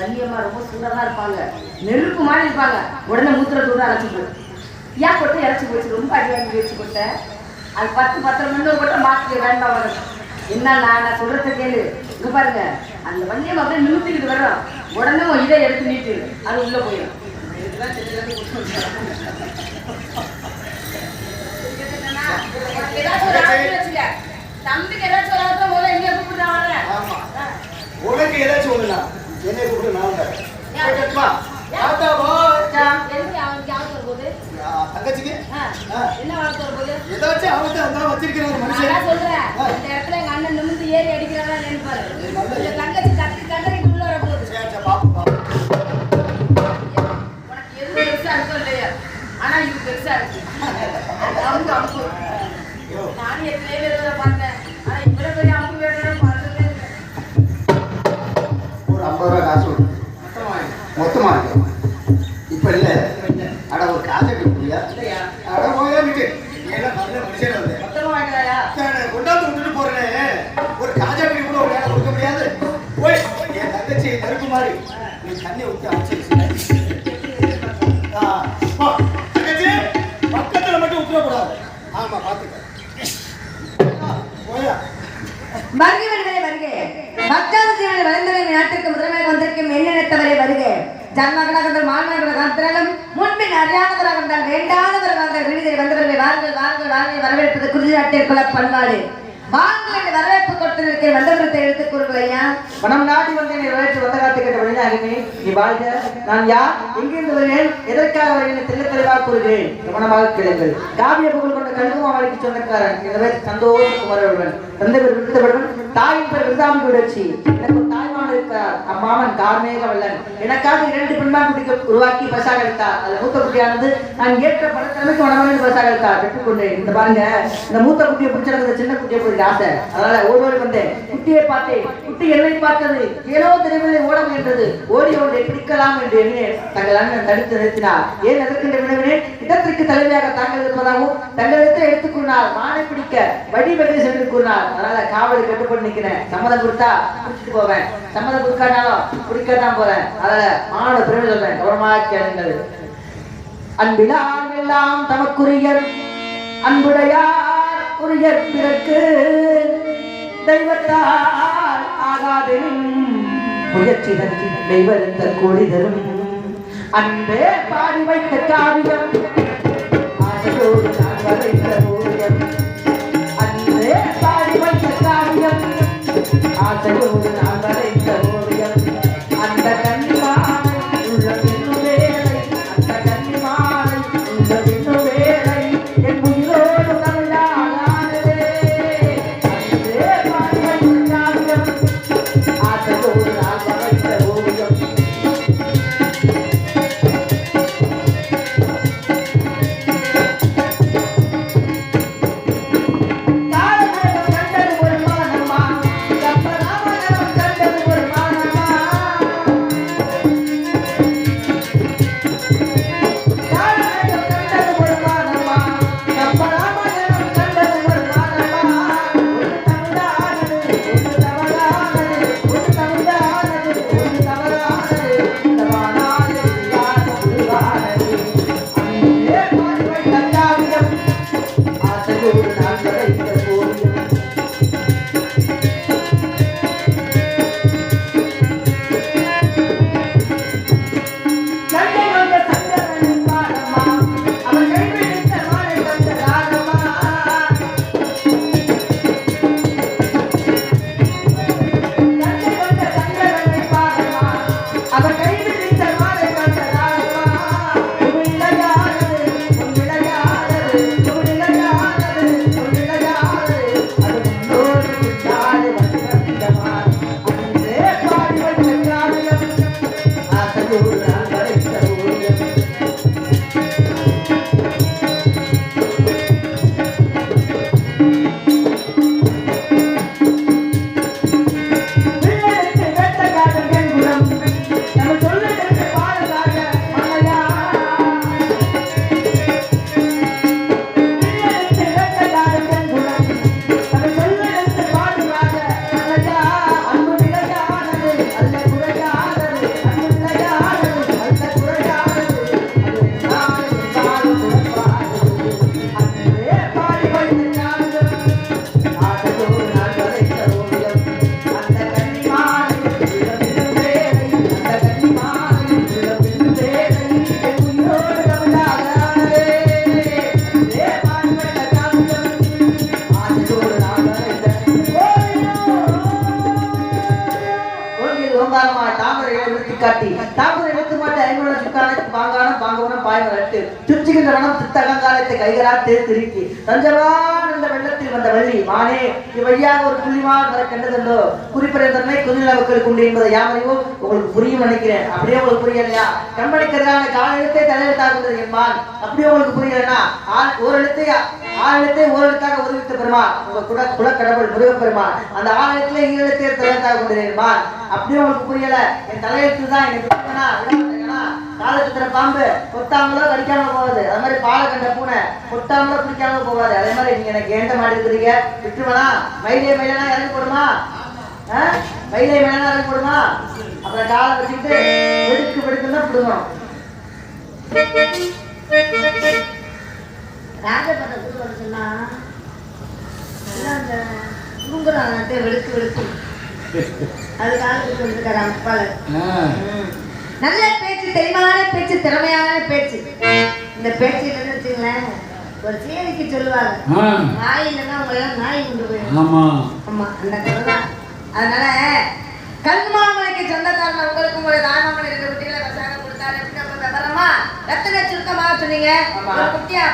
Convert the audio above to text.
கண்ணியமா ரொம்ப சூடமா இருப்பாங்க. நெருப்பு மாதிரி இருப்பாங்க. உடனே மூத்திர தூரம் அரைச்சி போட்டு ஏன் போட்டு இறச்சி போச்சு. ரொம்ப அடி வாங்கி வச்சு போட்டேன் அது பத்து பத்தரை மணி போட்ட மாற்றி வேண்டாம் வரும். என்ன நான் நான் சொல்றத கேளு. இங்க பாருங்க. அந்த வண்டியம் அப்படியே நிமித்திக்கிட்டு வர்றோம். உடனே உன் இதை எடுத்து நீட்டு. அது உள்ள போயிடும். ஒரு. தம்பிக்கு ஏதாச்சும் ஒரு முதல்ல எங்க கூப்பிட்டு ஆமா. உனக்கு ஏதாச்சும் ஒண்ணுனா. என்னை கூப்பிட்டு நான் தங்கச்சிக்கு. என்ன வாழ்க்கை வரும்போது ஏதாச்சும் அவன்கிட்ட அதான் வச்சிருக்கிறாரு மனுஷன்? சொல்றேன். இந்த இடத்துல எங்க அண்ணன் நிமிந்து ஏறி அடிக்கிறாரா நினைப்பாரு தங்கச்சி கத்தி கண்டறி உள்ள வர போகுது. சரி, சரி, பாப்போம், பாப்போம். உனக்கு எது பெருசா இருக்கோ இல்லையா? ஆனா இது பெருசா இருக்கு அது அமுக்கு அமுக்கு ஐயோ, நானும் எத்தனையோ பேர் பார்த்தேன் ஆனா இவ்வளவு பெரிய அமுக்கு வேணும்னு பார்த்ததே இல்லை. ஒரு ஐம்பது ரூபா காசு கொடு. மொத்தமா இருக்கு இப்ப இல்ல அட ஒரு காசை கொடுக்குறியா இல்லையா அட போயா விட்டு நீ எல்லாம் நல்ல மனுஷன் வந்து கொண்டாந்து விட்டுட்டு போறேனே ஒரு காஜா பிடி கூட ஒரு வேலை கொடுக்க முடியாது போய் என் தங்கச்சி நெருப்பு மாதிரி நீ தண்ணி ஊற்றி அமைச்சிருச்சு தங்கச்சி பக்கத்துல மட்டும் விட்டுறக்கூடாது ஆமா பாத்துக்க ஆ, போயா வருகை வருகிறே வருகை பக்தாவசியமான வளர்ந்தவை நாட்டிற்கு முதன்மையாக வந்திருக்கும் வருகை ஜன்மகனாகங்கள் மாணவர்களாக முன்பின் அறியாதவராக இருந்தால் வேண்டாதவராக விடுதலை வந்தவர்களை வாருங்கள் வாருங்கள் வாருங்கள் வரவேற்பது குறிஞ்சி நாட்டில் குல பண்பாடு வாருங்கள் என்று வரவேற்பு கொடுத்திருக்கிற வந்தவரத்தை எடுத்துக் கூறுங்கள் ஐயா. பணம் நாடி வந்தேன் நிறைவேற்றி வந்த காத்து கேட்ட வழிநாயகமே நீ வாழ்க. நான் யார்? எங்கிருந்து வருகிறேன் எதற்காக வருகிறேன் தெல்ல தெளிவாக கூறுகிறேன் கவனமாக கேளுங்கள். காவிய புகழ் கொண்ட கழுகுமாவளிக்கு சொந்தக்காரன். எனவே சந்தோஷ குமரவன் தந்தை பேர் தாயின் பேர் விருதாமி விடச்சி எனக்கு ஒரு தாய்மாமன் இருக்கிறார் அம்மாமன் கார்மேக வல்லன் எனக்காக இரண்டு பெண்மான் குட்டிகள் உருவாக்கி பசாக எடுத்தார் அந்த மூத்த குட்டியானது நான் ஏற்ற படத்திறமைக்கு வனவன் பசாக எடுத்தார் பெற்றுக்கொண்டேன். இந்த பாருங்க இந்த மூத்த குட்டியை பிடிச்சிருந்த சின்ன குட்டியை பிடிக்க ஆசை. அதனால ஓடி வந்தேன். குட்டியை பார்த்தேன் குட்டி என்னை பார்த்தது. ஏனோ தெரியவில்லை ஓட முயன்றது. ஓடி ஒன்றை பிடிக்கலாம் என்று எண்ணினேன். தங்கள் அண்ணன் தடுத்து நிறுத்தினார். ஏன் எதற்கென்று வினவினேன்? இடத்திற்கு தலைமையாக தாங்கள் இருப்பதாகவும் தங்களிடத்தை எடுத்துக் மானை பிடிக்க வடி சென்று கூறினார். அதனால காவலை கட்டுப்பட்டு நிக்கிறேன் சம்மதம் கொடுத்தா குடிச்சிட்டு போவேன். சம்மதம் கொடுக்காட்டாலும் குடிக்கத்தான் போறேன். அதனால மானோட பெருமை சொல்றேன். கவனமா கேளுங்கள். அன்பிலார் எல்லாம் தமக்குரியர் அன்புடையார் உரியர் பிறக்கு தெய்வத்தால் ஆகாதெனும் முயற்சி தந்தி தெய்வத்த கோடி தரும். அன்பே பாடி வைத்த காவியம் ஆசையோடு நான் வரைந்த ஓவியம் அன்பே பாடி ஆசையோடு நான் ஆசையோடு நான் காட்டி தாம்பூர் எழுத்து பாங்கவனம் பாய்வர் அட்டு சுற்றுகின்ற வனம் தித்தகங்காலத்தை கைகளால் தேர்த்திருக்கி தஞ்சவான் வெள்ளத்தில் வந்த வள்ளி மானே இவ்வழியாக ஒரு புள்ளிமான் வர கண்டதுண்டோ குறிப்பிட தன்மை குதிரை மக்களுக்கு உண்டு என்பதை யாமறிவும் உங்களுக்கு புரியும் நினைக்கிறேன். அப்படியே உங்களுக்கு புரியலையா கம்பெனிக்கு எதிரான கால எழுத்தை தலையெழுத்தாக என்பான். அப்படியே உங்களுக்கு புரியலனா ஆள் ஒரு எழுத்தை ஆறு எழுத்தை ஒரு எழுத்தாக உதவித்த பெருமான் உங்க குல குலக்கடவுள் முருகப்பெருமான் அந்த ஆறு எழுத்துல ஈர தலையெழுத்தாக கொண்டிருப்பான் அப்படியே உங்களுக்கு புரியல? என் தலையெழுத்து தான் எனக்கு காலத்துல பாம்பு கொத்தாமலோ கடிக்காம போகாது. அது மாதிரி பாலை கண்ட பூனை கொத்தாமலோ பிடிக்காம போகாது. அதே மாதிரி நீங்க எனக்கு ஏண்ட மாட்டி இருக்கிறீங்க விட்டுருவனா? மயிலே மயிலனா இறங்கி போடுமா? ஆ? மயிலே மயிலனா இறங்கி போடுமா? அப்புறம் காலை வச்சுக்கிட்டு வெடுக்கு வெடுக்குன்னு தான் பிடுங்கணும் ராஜபட்ட கூட்டு சொன்னா வெளுக்கு வெளுக்கு அது காலத்துக்கு வந்துருக்காரு அப்பால நல்ல பேச்சு தெளிவான பேச்சு திறமையான பேச்சு. இந்த பேச்சு இல்லைன்னு வச்சுங்களேன் ஒரு சேரிக்கு சொல்லுவாங்க நாய் இல்லைன்னா உங்களை எல்லாம் நாய் கொண்டு போயிடும். ஆமா. ஆமா அந்த கதை தான் அதனால கல்மாமலைக்கு சொந்தக்காரன் உங்களுக்கு உங்களை தாய்மாமலை ரெண்டு குட்டிகளை விவசாயம் கொடுத்தாரு. அப்படின்னு அப்ப விவரமா ரத்தன சுருக்கமாக சொன்னீங்க. ஒரு குட்டியா